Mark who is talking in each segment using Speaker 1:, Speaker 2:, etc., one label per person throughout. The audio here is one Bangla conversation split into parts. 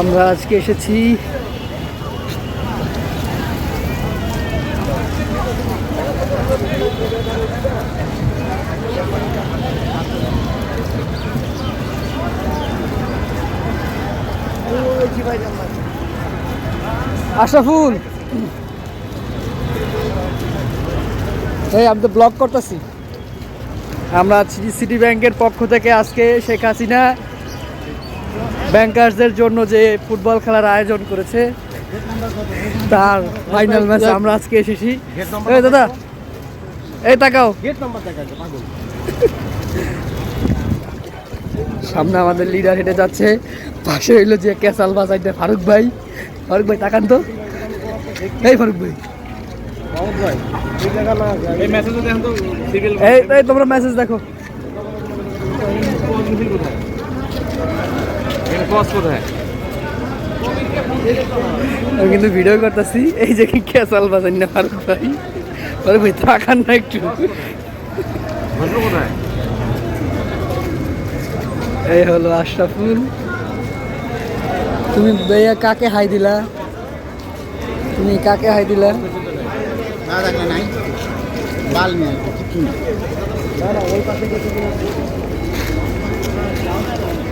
Speaker 1: আমরা আজকে এসেছি আশরাফুল। এই, আমি তো ব্লগ করতেছি। আমরা সিটি ব্যাংকের পক্ষ থেকে আজকে শেখ হাসিনা ব্যাংকার্সদের জন্য যে ফুটবল খেলার আয়োজন করেছে, তার ফাইনাল ম্যাচে আমরা আজকে এসেছি। দাদা, এই তাকাও। সামনে আমাদের লিডার হেঁটে যাচ্ছে। পাশে হইল যে ক্যাসাল বাজাইতে ফারুক ভাই। ফারুক ভাই, তাকান তো। এই ফারুক ভাই।
Speaker 2: এই
Speaker 1: তোমরা মেসেজ দেখো।
Speaker 2: ক্রস কোথায়
Speaker 1: আমি কিন্তু ভিডিও করতেছি এই যে কি ক্যাসাল বাজাই না ফারুক ভাই। ফারুক ভাই তাকান না একটু।
Speaker 2: কোথায়
Speaker 1: এই হলো আশরাফুল। তুমি ভাইয়া কাকে হাই দিলা? তুমি কাকে হাই দিলা?
Speaker 3: না দেখলে নাই। বাল নিয়ে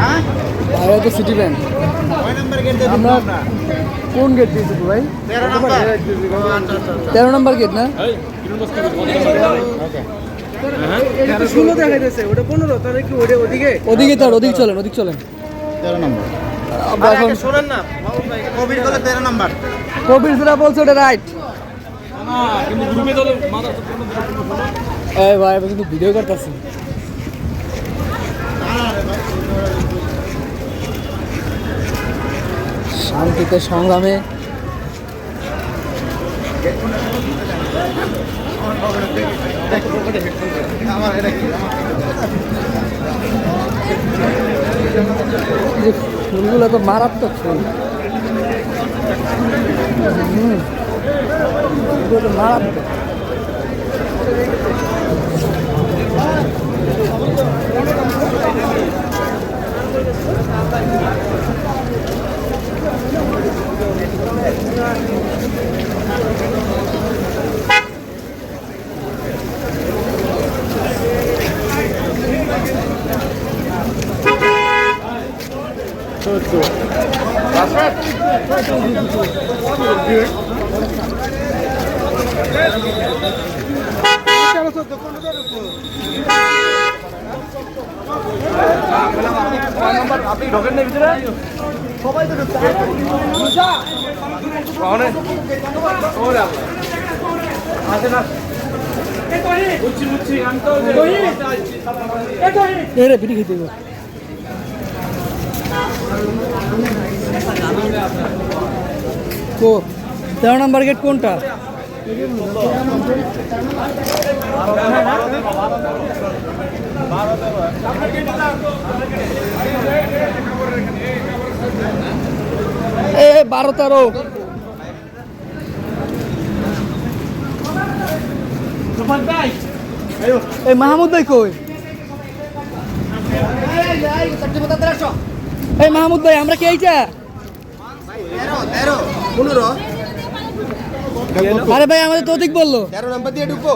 Speaker 3: হ্যাঁ?
Speaker 1: ভাইয়া তো সিটি ব্যাংক আমরা
Speaker 3: আমরা?
Speaker 1: কোন গেট দিয়েছি ভাই?
Speaker 3: তেরো নাম্বার। ও, আচ্ছা আচ্ছা আচ্ছা।
Speaker 1: তেরো নম্বর গেট না?
Speaker 2: ষোলো দেখা যাচ্ছে ওটা পনেরো তাহলে কি ওটা ওদিকে?
Speaker 1: ওদিকে তো ওদিকে চলেন ওদিকে চলেন।
Speaker 3: তেরো নাম্বার।
Speaker 1: আমরা এখন
Speaker 2: শোনেন না মাহমুদ ভাই।
Speaker 3: কবির বলে তেরো নাম্বার।
Speaker 1: কবির যেটা বলছে ওটা রাইট ভাই আমি কিন্তু ভিডিও করতেছি। শান্তিতে সংগ্রামে। ফুলগুলো তো মারাত্মক ফুল। মারাত্মক।
Speaker 2: আপনি ঢোকেন না ভিতরে সবাই তো আছে না আমি
Speaker 1: রে পিটি। কো তেরো নম্বর গেট কোনটা? এ বারো তেরো। এই মাহমুদ ভাই কই? এই মাহমুদ ভাই আমরা কি এইটা? আরে ভাই আমাদের তো অধিক বলল।
Speaker 3: তেরো নাম্বার দিয়ে ঢুকবো।